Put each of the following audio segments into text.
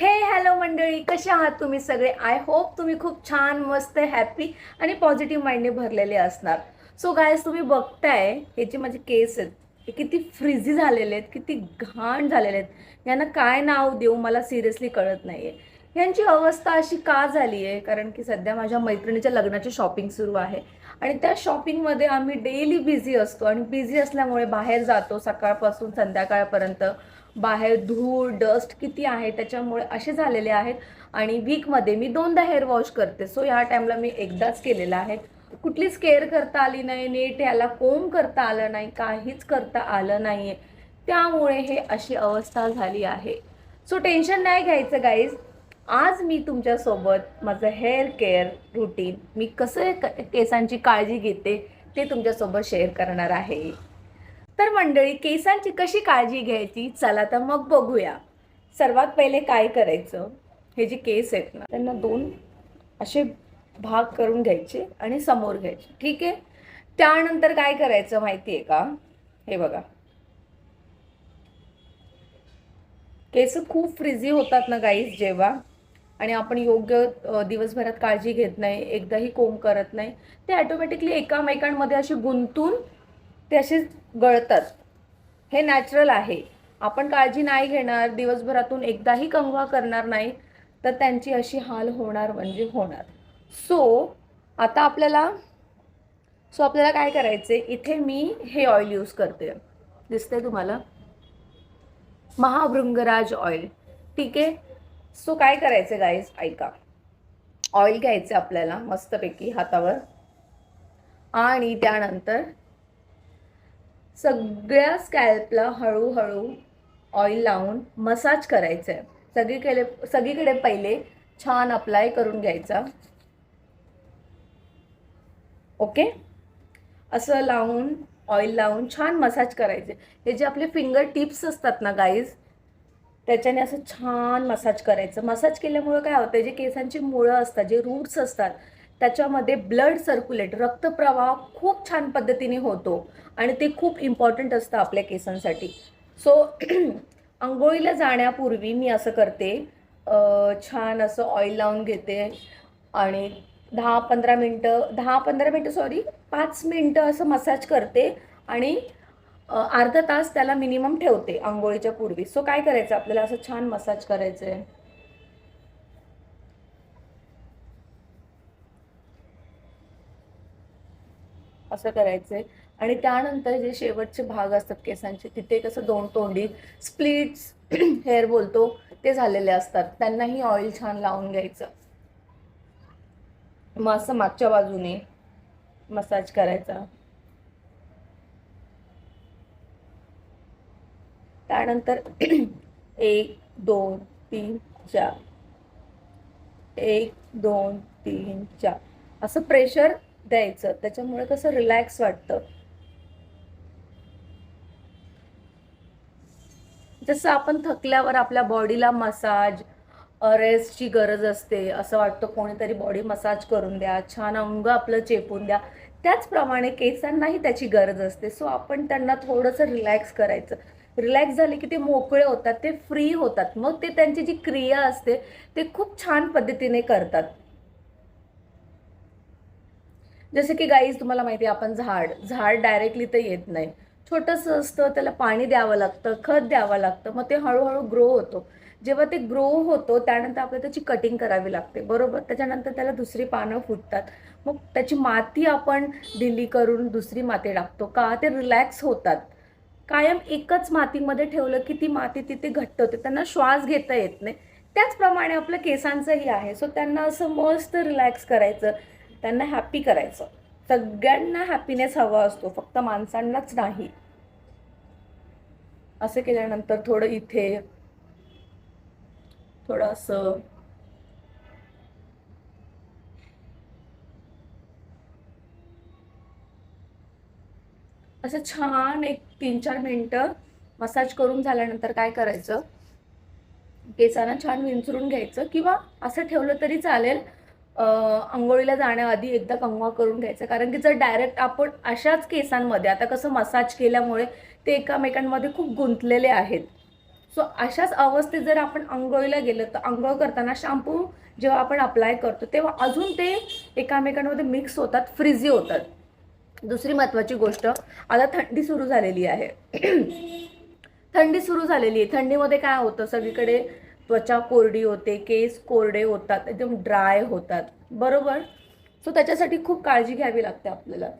हे हॅलो मंडळी. कसे आहात तुम्ही सगळे? आय होप तुम्ही खूप छान मस्त हॅपी आणि पॉझिटिव्ह माइंडने भरलेले असणार. सो गायस तुम्ही बघताय हे जे माझे केस आहेत हे किती फ्रिझी झालेले आहेत किती घाण झालेले आहेत. यांना काय नाव देऊ मला सिरियसली कळत नाही आहे यांची अवस्था अशी का झाली आहे कारण की सध्या माझ्या मैत्रिणीच्या लग्नाची शॉपिंग सुरू आहे. आणि त्या शॉपिंगमध्ये आम्ही डेली बिझी असतो आणि बिझी असल्यामुळे बाहेर जातो सकाळपासून संध्याकाळपर्यंत. बाहेर धूळ डस्ट किती आहे त्याच्यामुळे असे झालेले आहेत. आणि वीकमध्ये मी दोनदा हेअर वॉश करते. सो ह्या टाईमला मी एकदाच केलेला आहे. कुठलीच केअर करता आली नाही नीट याला कोंब करता आलं नाही काहीच करता आलं नाही आहे त्यामुळे हे अशी अवस्था झाली आहे. सो टेन्शन नाही घ्यायचं गाईज आज मी तुमच्यासोबत माझं हेअर केअर रुटीन मी कसं केसांची काळजी घेते ते तुमच्यासोबत शेअर करणार आहे. तर मंडळी केसांची कशी काळजी घ्यायची? चला तर मग बघूया. सर्वात पहिले काय करायचं? हे जे केस आहेत ना त्यांना दोन असे भाग करून घ्यायचे आणि समोर घ्यायचे. ठीक आहे? त्यानंतर काय करायचं माहिती आहे का? हे बघा. केस खूप फ्रिझी होतात ना गाईज जेव्हा आणि आपण योग्य दिवसभरात काळजी घेत नाही एकदाही कोंब करत नाही ते ॲटोमॅटिकली एकामेकांमध्ये असे गुंतून ते असे गळतात. हे नॅचरल आहे. आपण काळजी नाही घेणार दिवसभरातून एकदाही कंगवा करणार नाही तर त्यांची अशी हाल होणार म्हणजे होणार. सो आता आपल्याला सो आपल्याला काय करायचे इथे मी हे ऑइल यूज करते. दिसते तुम्हाला? महाभृंगराज ऑइल ठीक आहे? सो काय करायचं गाईज ऐका. ऑइल घ्यायचं आपल्याला मस्तपैकी हातावर. आणि त्यानंतर सगळ्या स्कॅल्पला हळूहळू ऑइल लावून मसाज करायचं आहे सगळीकडे सगळीकडे पहिले छान अप्लाय करून घ्यायचा. ओके असं लावून ऑइल लावून छान मसाज करायचे. हे जे आपले फिंगर टिप्स असतात ना गाईज त्याच्याने असं छान मसाज करायचं. मसाज केल्यामुळं काय होतं जे केसांची मुळं असतात जे रूट्स असतात त्याच्यामध्ये ब्लड सर्क्युलेट रक्तप्रवाह खूप छान पद्धतीने होतो आणि ते खूप इम्पॉर्टंट असतं आपल्या केसांसाठी. सो आंघोळीला जाण्यापूर्वी मी असं करते छान असं ऑइल लावून घेते आणि दहा पंधरा मिनटं दहा पंधरा मिनटं सॉरी पाच मिनटं असं मसाज करते आणि अर्धा तास त्याला मिनिमम ठेवते आंघोळीच्या पूर्वी. सो काय करायचं? आपल्याला असं छान मसाज करायचं आहे असं करायचंय. आणि त्यानंतर जे शेवटचे भाग असतात केसांचे तिथे कसं दोन तोंडी स्प्लिट्स हेअर बोलतो ते झालेले असतात. त्यांनाही ऑइल छान लावून घ्यायचं. मग असं मागच्या बाजूने मसाज करायचा. त्यानंतर एक दोन तीन चार. एक दोन तीन चार. असं प्रेशर द्यायचं. त्याच्यामुळे कसं रिलॅक्स वाटतं. जसं आपण थकल्यावर आपल्या बॉडीला मसाज रेस्टची गरज असते. असं वाटतं कोणीतरी बॉडी मसाज करून द्या. छान अंग आपलं चेपून द्या. त्याचप्रमाणे केसांनाही त्याची गरज असते. सो आपण त्यांना थोडंसं रिलॅक्स करायचं. रिलॅक्स झाले की ते मोकळे होतात ते फ्री होतात. मग ते त्यांची जी क्रिया असते ते खूप छान पद्धतीने करतात. जसं की गाईज तुम्हाला माहिती आहे आपण झाड झाड डायरेक्टली तर येत नाही. छोटंसं असतं त्याला पाणी द्यावं लागतं खत द्यावं लागतं मग ते हळूहळू ग्रो होतो. जेव्हा ते ग्रो होतो त्यानंतर आपल्याला त्याची कटिंग करावी लागते बरोबर? त्याच्यानंतर त्याला दुसरी पानं फुटतात. मग त्याची माती आपण ढिली करून दुसरी माती टाकतो. का? ते रिलॅक्स होतात. कायम एकच मातीमध्ये ठेवलं की ती माती तिथे घट्ट होते. त्यांना श्वास घेता येत नाही. त्याचप्रमाणे आपलं केसांचंही आहे. सो त्यांना असं मस्त रिलॅक्स करायचं. त्यांना हॅपी करायचं. सगळ्यांना हॅपीनेस हवा असतो. फक्त माणसांनाच नाही. असं केल्यानंतर थोडं इथे थोडं असं असं छान एक तीन चार मिनटं मसाज करून झाल्यानंतर काय करायचं? केसांना छान विंचरून घ्यायचं किंवा असं ठेवलं तरी चालेल आंघोळीला जाण्याआधी एकदा कंगवा करून घ्यायचा. कारण की जर डायरेक्ट आपण अशाच केसांमध्ये आता कसं मसाज केल्यामुळे ते एकामेकांमध्ये खूप गुंतलेले आहेत. सो अशाच अवस्थेत जर आपण आंघोळीला गेलो तर आंघोळ करताना शॅम्पू जेव्हा आपण अप्लाय करतो तेव्हा अजून ते एकामेकांमध्ये मिक्स होतात फ्रिझी होतात. दुसरी महत्त्वाची गोष्ट आता थंडी सुरू झालेली आहे. थंडी सुरू झालेली आहे. थंडीमध्ये काय होतं? सगळीकडे त्वचा कोरडी होते केस कोरडे होतात एकदम ड्राय होतात. बरोबर? सो त्याच्यासाठी खूप काळजी घ्यावी लागते आपल्याला.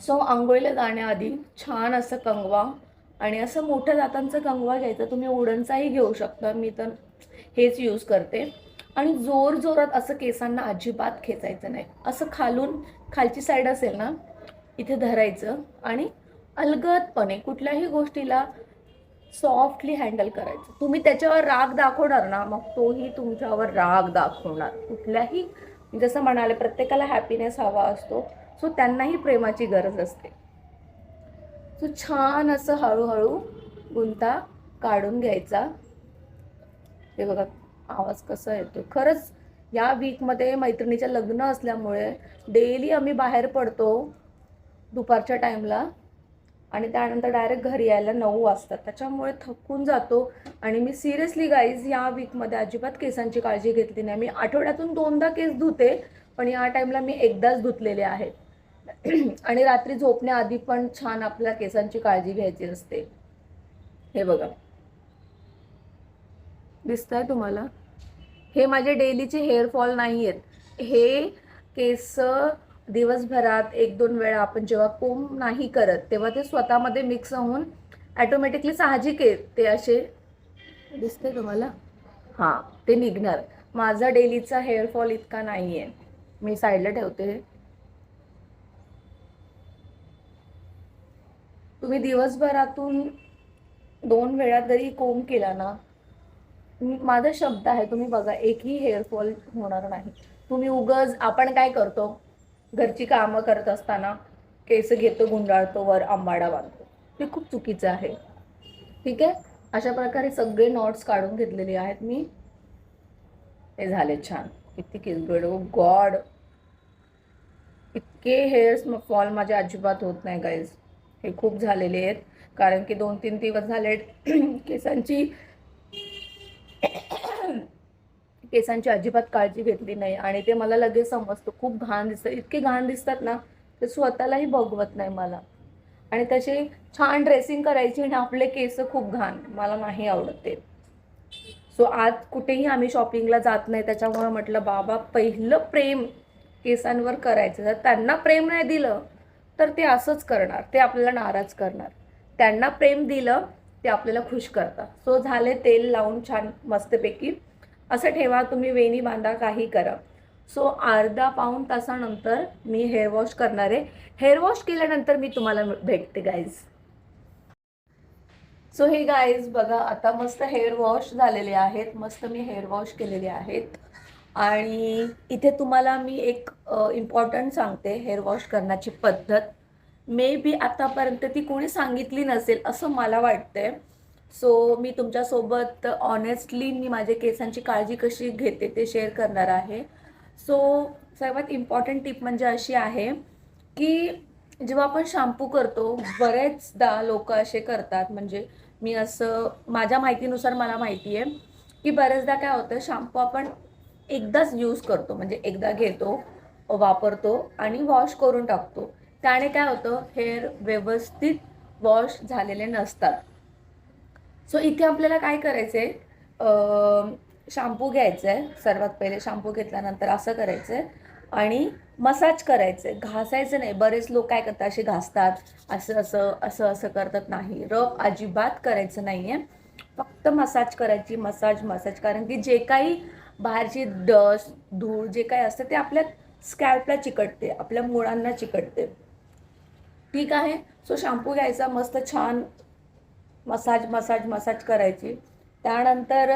सो आंघोळीला जाण्याआधी छान असं कंगवा आणि असं मोठ्या दातांचा कंगवा घ्यायचा. तुम्ही उडनचाही घेऊ शकता. मी तर हेच यूज करते. आणि जोर जोरात असं केसांना अजिबात खेचायचं नाही. असं खालून खालची साईड असेल ना इथे धरायचं आणि अलगदपणे कुठल्याही गोष्टीला सॉफ्टली हँडल करायचं. तुम्ही त्याच्यावर राग दाखवणार ना मग तोही तुमच्यावर राग दाखवणार. कुठल्याही जसं म्हणाले प्रत्येकाला हॅपीनेस हवा असतो सो त्यांनाही प्रेमाची गरज असते. सो छान असं हळूहळू गुंता काढून घ्यायचा. हे बघा आवाज कसा येतो खरंच या वीकमध्ये मैत्रिणीच्या लग्न असल्यामुळे डेली आम्ही बाहेर पडतो दुपारच्या टाईमला आणि त्यानंतर डायरेक्ट घरी यायला नऊ वाजतात. त्याच्यामुळे थकून जातो. आणि मी सिरियसली गाईज या वीकमध्ये अजिबात केसांची काळजी घेतली नाही. मी आठवड्यातून दोनदा केस धुते पण या टाईमला मी एकदाच धुतलेले आहेत. आणि रात्री झोपण्याआधी पण छान आपल्या केसांची काळजी घ्यायची असते. हे बघा. दिसतंय तुम्हाला? हे माझे डेलीचे हेअरफॉल नाही आहेत हे केस दिवसभरात एक दोन वेळा आपण जेव्हा कोंब नाही करत तेव्हा ते स्वतःमध्ये मिक्स होऊन ॲटोमॅटिकली साहजिक आहे. ते असे दिसते तुम्हाला? हां ते निघणार. माझा डेलीचा हेअरफॉल इतका नाही आहे मी साईडला ठेवते. तुम्ही दिवसभरातून दोन वेळा जरी कोंब केला ना माझा शब्द आहे तुम्ही बघा एकही हेअरफॉल होणार नाही. तुम्ही उगज आपण काय करतो? घरची कामं करत असताना केस घेतो गुंडाळतो वर आंबाडा बांधतो. हे खूप चुकीचं आहे. ठीक आहे? अशा प्रकारे सगळे नॉट्स काढून घेतलेले आहेत मी. हे झाले छान. किती किसगड गॉड oh इतके हेअर्स फॉल माझ्या अजिबात होत नाही गाईज हे खूप झालेले आहेत. कारण की दोन तीन दिवस झाले केसांची केसांची अजिबात काळजी घेतली नाही आणि ते मला लगेच समजतं. खूप घाण दिसतं. इतके घाण दिसतात ना ते स्वतःलाही बघवत नाही मला. आणि तसे छान ड्रेसिंग करायची आणि आपले केस खूप घाण. मला नाही आवडत ते. सो आज कुठेही आम्ही शॉपिंगला जात नाही त्याच्यामुळे म्हटलं बाबा पहिलं प्रेम केसांवर करायचं. जर त्यांना प्रेम नाही दिलं तर ते असंच करणार. ते आपल्याला नाराज करणार. त्यांना प्रेम दिलं ते आपल्याला खुश करतात. सो झाले तेल लावून छान मस्तपैकी. असं ठेवा तुम्ही वेणी बांधा काही करा. सो अर्धा पाऊण तासानंतर मी हेअर वॉश करणार आहे. हेअर वॉश केल्यानंतर मी तुम्हाला भेटते गाईज सो हे गाईज बघा आता मस्त हेअर वॉश झालेले आहेत. मस्त मी हेअर वॉश केलेले आहेत. आणि इथे तुम्हाला मी एक इम्पॉर्टंट सांगते हेअर वॉश करण्याची पद्धत. मे बी आतापर्यंत ती कोणी सांगितली नसेल असं मला वाटतंय. सो मी तुमच्यासोबत ऑनेस्टली मी माझ्या केसांची काळजी कशी घेते ते शेअर करणार आहे. सो सर्वात इम्पॉर्टंट टिप म्हणजे अशी आहे की जेव्हा आपण शॅम्पू करतो बरेचदा लोक असे करतात. म्हणजे मी असं माझ्या माहितीनुसार मला माहिती आहे की बरेचदा काय होतं शॅम्पू आपण एकदाच यूज करतो. म्हणजे एकदा घेतो वापरतो आणि वॉश करून टाकतो. त्याने काय होतं हेअर व्यवस्थित वॉश झालेले नसतात. सो इथे आपल्याला काय करायचं आहे शॅम्पू घ्यायचं आहे सर्वात पहिले शॅम्पू घेतल्यानंतर असं करायचं आहे आणि मसाज करायचं आहे घासायचं नाही. बरेच लोक काय करतात? असे घासतात. असं असं असं असं करतात. नाही. रब अजिबात करायचं नाही आहे फक्त मसाज करायची. मसाज मसाज कारण की जे काही बाहेरची डस्ट धूळ जे काही असतं ते आपल्या स्कॅल्पला चिकटते. आपल्या मुळांना चिकटते. ठीक आहे? सो शॅम्पू घ्यायचा. मस्त छान मसाज मसाज मसाज करायची. त्यानंतर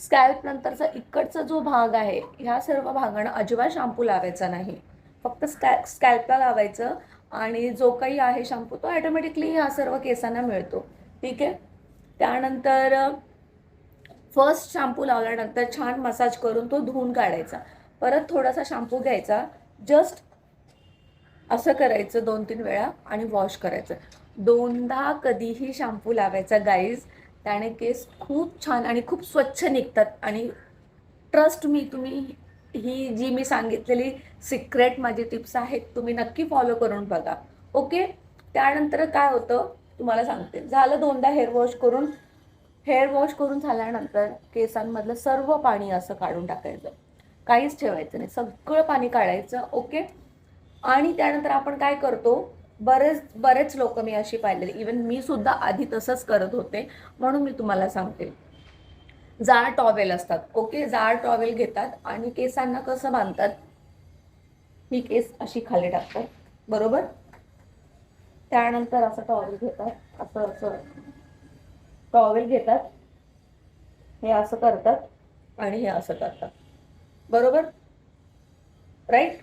स्कॅल्प नंतरचा इकडचा जो भाग आहे ह्या सर्व भागांना अजिबात शॅम्पू लावायचा नाही. फक्त स्कॅ स्कॅल्पला लावायचं आणि जो काही आहे शॅम्पू तो ॲटोमॅटिकली ह्या सर्व केसांना मिळतो. ठीक आहे? त्यानंतर फर्स्ट शॅम्पू लावल्यानंतर छान मसाज करून तो धुवून काढायचा. परत थोडासा शॅम्पू घ्यायचा. जस्ट असं करायचं दोन तीन वेळा आणि वॉश करायचं. दोनदा कधीही शॅम्पू लावायचा गाईज त्याने केस खूप छान आणि खूप स्वच्छ निघतात. आणि ट्रस्ट मी तुम्ही ही जी मी सांगितलेली सिक्रेट माझी टिप्स आहेत तुम्ही नक्की फॉलो करून बघा. ओके त्यानंतर काय होतं तुम्हाला सांगते. झालं दोनदा हेअर वॉश करून हेअर वॉश करून झाल्यानंतर केसांमधलं सर्व पाणी असं काढून टाकायचं. काहीच ठेवायचं नाही. सगळं पाणी काढायचं. ओके आणि त्यानंतर आपण काय करतो बरेच बरेच लोक मी अशी पाहिलेली. इवन मी सुद्धा आधी तसंच करत होते म्हणून मी तुम्हाला सांगते. जाड टॉवेल असतात. ओके जाड टॉवेल घेतात आणि केसांना कसं बांधतात? ही केस अशी खाली टाकतात बरोबर? त्यानंतर असं टॉवेल घेतात. असं असं. टॉवेल घेतात. हे असं करतात आणि हे असं करतात. बरोबर? राईट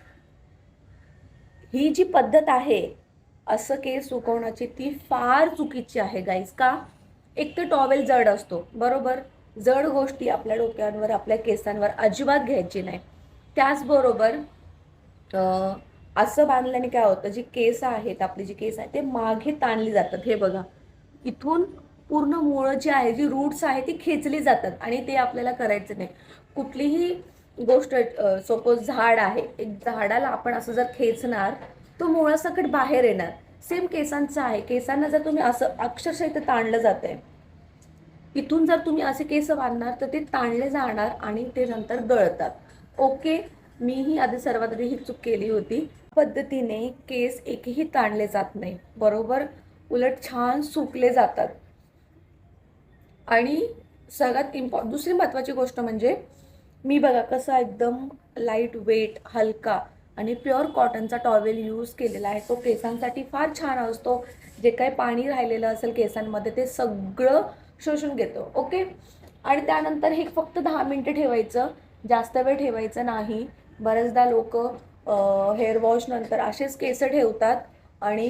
ही जी पद्धत आहे असं केस सुकवण्याची ती फार चुकीची आहे गाईज का? एक तर टॉवेल जड असतो बरोबर? जड गोष्टी आपल्या डोक्यांवर आपल्या केसांवर अजिबात घ्यायची नाही. त्याचबरोबर असं बांधल्याने काय होतं जी केस आहेत आपली जी केस आहे ते मागे ताणली जातात. हे बघा. इथून पूर्ण मुळं जी आहे जी रूट्स आहे ती खेचली जातात आणि ते आपल्याला करायचं नाही. कुठलीही गोष्ट सपोज झाड आहे एक झाडाला आपण असं जर खेचणार तो मुळासकट बाहेर येणार. सेम केसांचं आहे. केसांना जर तुम्ही असं अक्षरशः इथं ताणलं जात आहे इथून जर तुम्ही असे केस बांधणार तर ते ताणले जाणार आणि ते नंतर गळतात. ओके मीही आधी सर्वात आधी ही चूक केली होती. पद्धतीने केस एकही ताणले जात नाही. बरोबर? उलट छान सुकले जातात. आणि सगळ्यात इम्पॉर्ट दुसरी महत्त्वाची गोष्ट म्हणजे मी बघा कसा एकदम लाइट वेट हलका आणि प्युअर कॉटनचा टॉवेल यूज केलेला आहे. तो केसांसाठी फार छान असतो. जे काही पाणी राहिलेलं असेल केसांमध्ये ते सगळं शोषून घेतो. ओके? आणि त्यानंतर हे फक्त दहा मिनटं ठेवायचं. जास्त वेळ ठेवायचं नाही. बरेचदा लोक हेअर वॉश नंतर असेच केस ठेवतात आणि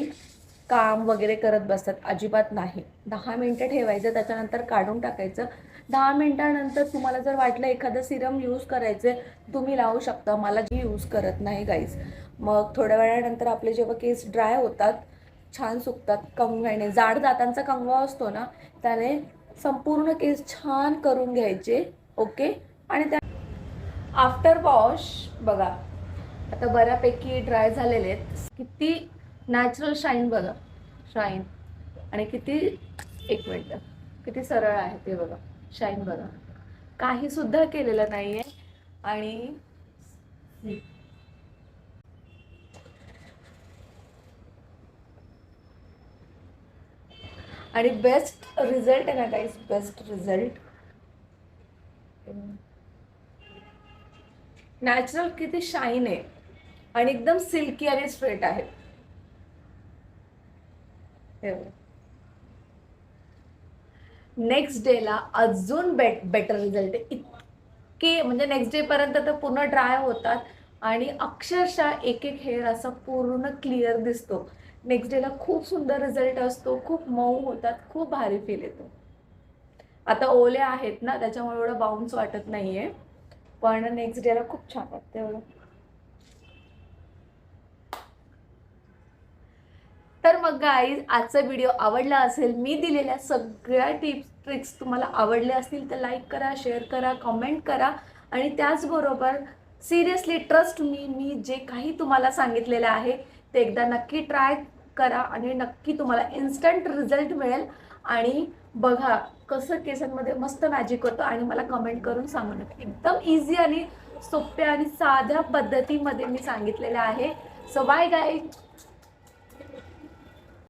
काम वगैरे करत बसतात. अजिबात नाही. दहा मिनटं ठेवायचं त्याच्यानंतर काढून टाकायचं. दहा मिनटानंतर तुम्हाला जर वाटलं एखादं सिरम यूज करायचे तुम्ही लावू शकता. मला जी यूज करत नाही गाईज मग थोड्या वेळानंतर आपले जेव्हा केस ड्राय होतात छान सुकतात कंगव्याने जाड दातांचा कंगवा असतो ना त्याने संपूर्ण केस छान करून घ्यायचे ओके आणि त्या आफ्टर वॉश बघा. आता बऱ्यापैकी ड्राय झालेले आहेत. किती नॅचरल शाईन बघा. शाईन आणि किती एक मिनटं. किती सरळ आहे ते बघा. शाईन बघा काही सुद्धा केलेलं नाहीये. आणि आणि बेस्ट रिझल्ट आहे ना गाईस बेस्ट रिझल्ट नॅचरल किती शाईन आहे. आणि एकदम सिल्की आणि स्ट्रेट आहे. नेक्स्ट डेला अजून बेट बेटर रिझल्ट इतके म्हणजे नेक्स्ट डेपर्यंत तर पूर्ण ड्राय होतात आणि अक्षरशः एक एक हेअर असा पूर्ण क्लिअर दिसतो. नेक्स्ट डेला खूप सुंदर रिझल्ट असतो खूप मऊ होतात खूप भारी फील येतो. आता ओले आहेत ना त्याच्यामुळे एवढं बाउन्स वाटत नाही आहे पण नेक्स्ट डेला खूप छान वाटतं एवढं. तर मग गाईज आजचा व्हिडिओ आवडला असेल मी दिलेल्या सगळ्या टिप्स ट्रिक्स तुम्हाला आवडल्या असतील तर लाईक करा शेअर करा कमेंट करा. आणि त्याचबरोबर सिरियसली ट्रस्ट मी मी जे काही तुम्हाला सांगितलेलं आहे ते एकदा नक्की ट्राय करा आणि नक्की तुम्हाला इन्स्टंट रिझल्ट मिळेल. आणि बघा कसं केसांमध्ये मस्त मॅजिक होतं आणि मला कमेंट करून सांगू नका. एकदम इझी आणि सोप्या आणि साध्या पद्धतीमध्ये मी सांगितलेलं आहे. So bye guys